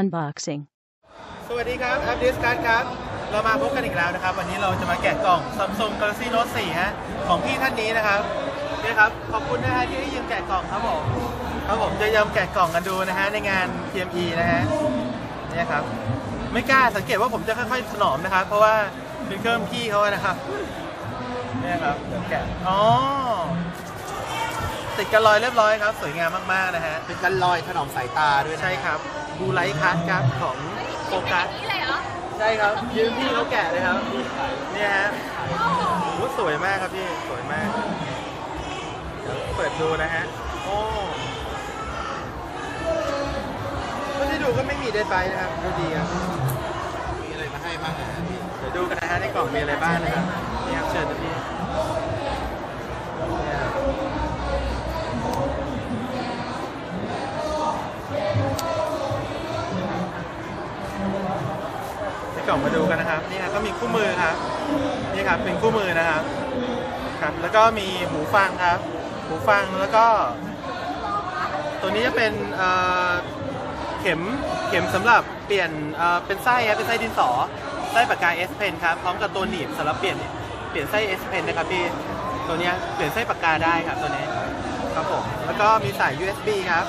Unboxing. สวัสดีครับแอปดิสการ์ดครับ เรามาพบกันอีกแล้วนะครับ วันนี้เราจะมาแกะกล่อง Samsung Galaxy Note 4 ฮะ ของพี่ท่านนี้นะครับนี่ครับ ขอบคุณนะฮะที่ให้ยืมแกะกล่องครับผม ครับผมจะยอมแกะกล่องกันดูนะฮะ ในงาน PME นะฮะเนี่ยครับ ไม่กล้าสังเกตว่าผมจะค่อยๆถนอมนะครับ เพราะว่าเป็นเครื่องพี่เขาอะนะครับเนี่ยครับเดี๋ยวแกะอ๋อติดกันรอยเรียบร้อยครับ สวยงามมากๆนะฮะ เป็นกันลอยถนอมสายตาด้วยนะใช่ครับ บูไลท์คัสครับของโฟกัสนี่เลยเหรอใช่ครับยืมพี่เขาแกะเลยครับเนี่ยฮะโอ้สวยมากครับพี่สวยมากเดี๋ยวเปิดดูนะฮะโอ้ก็ที่ดูก็ไม่มีเดนไบนะครับดูดีครับมีอะไรมาให้บ้างนะพี่เดี๋ยวดูกันนะฮะในกล่องมีอะไรบ้างนะครับนี่ครับเชิญนะพี่ กล่องมาดูกันนะครับนี่ครก็มีคู่มือครับนี่ครับเป็นคู่มือนะครับครับ แล้วก็มีหูฟังครับ หูฟังแล้วก็ ตัวนี้จะเป็นเอ่อเข็มเข็มสำหรับเปลี่ยนเอ่อเป็นไส้ครับเป็นไส้ดินสอไส้ปากกา S Pen ครับพร้อมกับตัวหนีบสำหรับเปลี่ยนเปลี่ยนไส้ S Pen นะครับพี่ตัวนี้เปลี่ยนไส้ปากกาได้ครับตัวนี้ครับผมแล้วก็มีสาย USB ครับ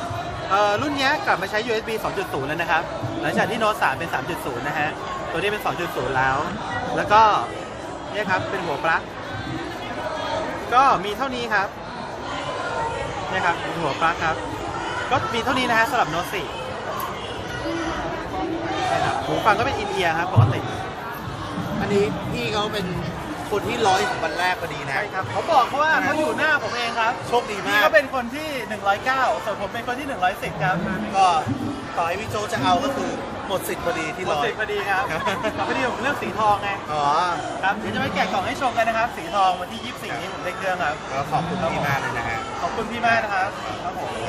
รุ่นนี้กลับมาใช้ USB 2.0 แล้วนะครับ หลังจากที่โน้ต3เป็น 3.0 นะฮะ ตัวนี้เป็น 2.0 แล้ว แล้วก็เนี่ยครับ เป็นหัวปลั๊ก ก็มีเท่านี้ครับเนี่ยครับเป็นหัวปลั๊กครับ ก็มีเท่านี้นะฮะสำหรับโน้ต4นะครับหูฟังก็เป็นอินเอียร์ครับปกติ อันนี้พี่เขาเป็น คนที่ร้อยวันแรกพอดีนะ ใช่ครับเขาบอกเขาว่าเขาอยู่หน้าผมเองครับโชคดีพี่มากเขาเป็นคนที่ 109ส่วนผมเป็นคนที่ 110 ครับก็ต่อให้พี่โจจะเอาก็คือหมดสิทธิ์พอดีที่หมดร้อย สิทธิ์พอดีครับครับ แต่พอดีผมเลือกสีทองไงอ๋อครับเดี๋ยวจะไปแกะกล่องให้ชมกันนะครับ สีทองวันที่ 24 นี้ผมได้เครื่องครับ ก็ขอบคุณพี่มากเลยนะฮะ ขอบคุณพี่มากนะครับครับผมครับสวัสดี